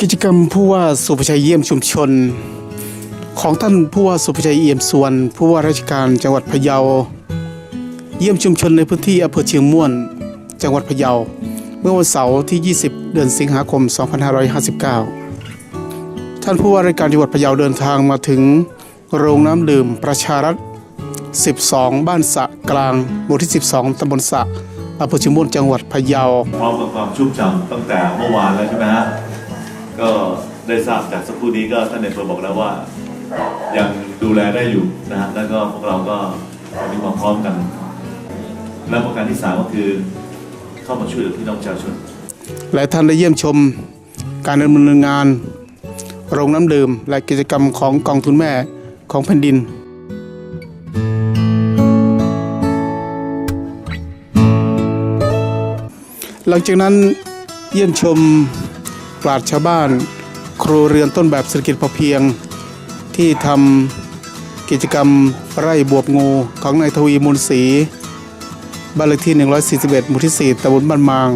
กิจกรรมผู้ว่าสุภชัยเยี่ยมชุมชน ของท่านผู้ว่าสุภชัยเอี่ยมสวรรณผู้ว่าราชการจังหวัดพะเยา เยี่ยมชุมชนในพื้นที่อำเภอเชียงม่วน จังหวัดพะเยา เมื่อวันเสาร์ที่ 20 เดือนสิงหาคม 2559 ท่านผู้ว่าราชการจังหวัดพะเยาเดินทางมาถึงโรงน้ำดื่มประชารัฐ 12 บ้านสะกลางหมู่ที่ 12ตำบลสะ อำเภอเชียงม่วนจังหวัดพะเยาพร้อมกับความชุ่มฉ่ำตั้งแต่เมื่อวานแล้วใช่ไหมฮะก็ได้ทราบจากสักครู่นี้ก็ท่านในายอำเภอบอกแล้วว่า ยังดูแลได้อยู่นะฮะแล้วก็พวกเราก็มีความพร้อมกัน และประการที่สามก็คือเข้ามาช่วยเหลือพี่น้องประชาชนและท่านได้เยี่ยมชมการดำเนินงาน โรงน้ำดื่มและกิจกรรมของกองทุนแม่ของแผ่นดิน หลังจากนั้นเยี่ยมชมปราชชาวบ้าน ครูเรือนต้นแบบเศรษฐกิจพอเพียง ที่ทำกิจกรรมไร่บวบงูของนายทวีมูลศรีบ้านเลขที่ 141 หมู่ที่ 4ตำบลบ้านมาง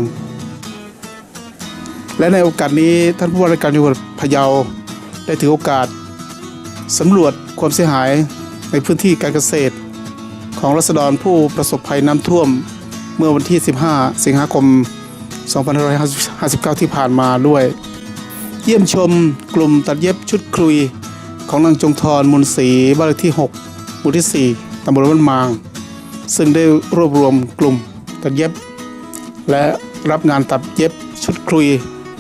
และในโอกาสนี้ท่านผู้ว่าราชการจังหวัดพะเยาได้ถือโอกาสสำรวจความเสียหายในพื้นที่การเกษตร ของรัษฎรผู้ประสบภัยน้ำท่วม เมื่อวันที่ 15 สิงหาคม 2559 ที่ผ่านมาด้วย เยี่ยมชมกลุ่มตัดเย็บชุดคลุยของนางจงทรมุนศรีบ้านเลขที่ 6 หมู่ที่ 4ตำบลบ้านมาง ซึ่งได้รวบรวมกลุ่มตัดเย็บ และรับงานตัดเย็บชุดคลุย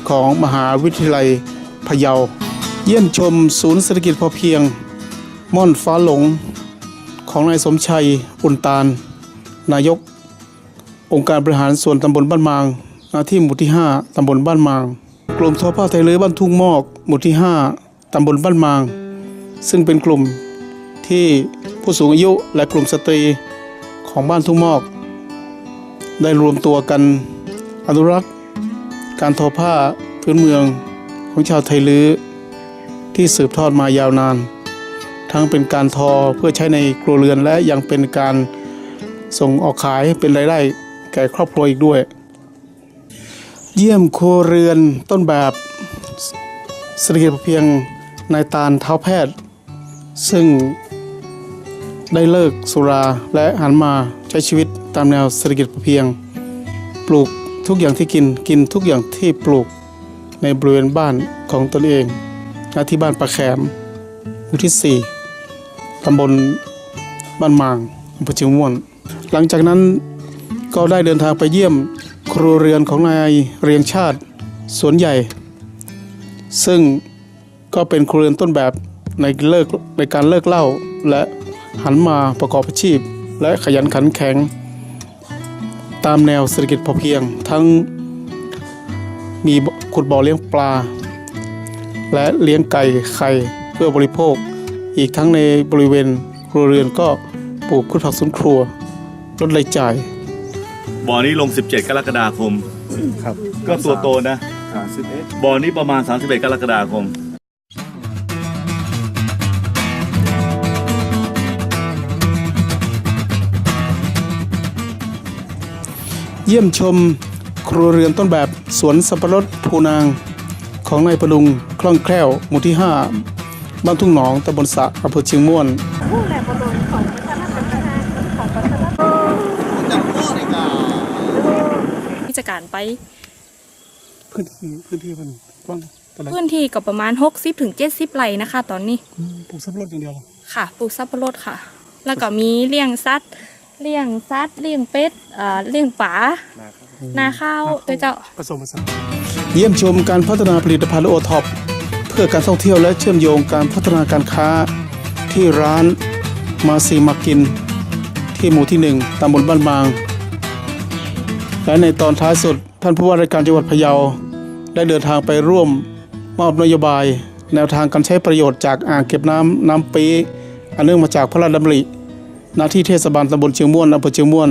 ของมหาวิทยาลัยพะเยา เยี่ยมชมศูนย์เศรษฐกิจพอเพียง ม่อนฟ้าหลงของนายสมชัย อุ่นตาล นายก องค์การบริหารส่วนตำบลบ้านมางหน้าที่หมู่ที่ 5 ตำบลบ้านมาง กลุ่มทอผ้าไทยเลือบ้านทุ่งมอก หมู่ที่ 5 ตำบลบ้านมาง ซึ่งเป็นกลุ่มที่ผู้สูงอายุและกลุ่มสตรีของบ้านทุ่งมอก ได้รวมตัวกันอนุรักษ์ การทอผ้าพื้นเมืองของชาวไทยลื้อที่สืบทอดมายาวนาน ทั้งเป็นการทอเพื่อใช้ในครัวเรือนและยังเป็นการส่งออกขายเป็นรายได้ แก่ครอบครัวอีกด้วย เยี่ยมครัวเรือนต้นแบบเศรษฐกิจเพียงนายตาลเท้าแพทย์ ซึ่งได้เลิกสุราและหันมาใช้ชีวิตตามแนวเศรษฐกิจเพียง ปลูกทุกอย่างที่กินกินทุกอย่างที่ปลูกในบริเวณบ้านของตนเองณที่บ้านปะแขมหมู่ที่ 4ตำบลบ้านมางอำเภอเชียงม่วน หลังจากนั้น ก็ได้เดินทางไปเยี่ยมครัวเรือนของนายเรียงชาติสวนใหญ่ ซึ่งก็เป็นครัวเรือนต้นแบบในเลิกในการเลิกเหล้าและหันมาประกอบอาชีพ และขยันขันแข็ง ตามแนวเศรษฐกิจพอเพียง ทั้งมีขุดบ่อเลี้ยงปลา และเลี้ยงไก่ไข่เพื่อบริโภค อีกทั้งในบริเวณครัวเรือนก็ปลูกพืชผักสวนครัวลดรายจ่าย บ่อนี้ลง 17 กรกฎาคม ครับก็ตัวโตนะบ่อนี้ประมาณ 31 กรกฎาคม เยี่ยมชมครัวเรือนต้นแบบสวนสับปะรดภูนาง ของนายประดุงคล่องแคล่วหมู่ที่ 5 บ้านทุ่งหนองตำบลสะอำเภอเชียงม่วน ผู้แหล่งประโยชน์ของวัฒนธรรมของวัฒนธรรม ที่จะ การไป พื้นที่พื้นที่มันกว้างเท่าไหร่พื้นที่ก็ประมาณ 60ถึง70ไร่นะคะ ตอนนี้อืมปลูกสับปะรดอย่างเดียวเหรอค่ะปลูกสับปะรดค่ะ แล้วก็มีเลี้ยงสัตว์เลี้ยงสัตว์เลี้ยงเป็ดเอ่อเลี้ยงปลานาข้าวโดยเจ้า ผสมผสาน เยี่ยมชมการพัฒนาผลิตภัณฑ์โอท็อปเพื่อการท่องเที่ยวและเชื่อมโยงการพัฒนาการค้า ที่ร้านมาซีมากิน ที่หมู่ที่หนึ่งตำบลบ้านบาง และในตอนท้ายสุดท่านผู้ว่าราชการจังหวัดพะเยา ได้เดินทางไปร่วมมอบนโยบาย แนวทางการใช้ประโยชน์จากอ่างเก็บน้ำน้ำปีอันเนื่องมาจากพระราชดำริหน้าที่เทศบาลตำบลเชียงม่วนอำเภอเชียงม่วน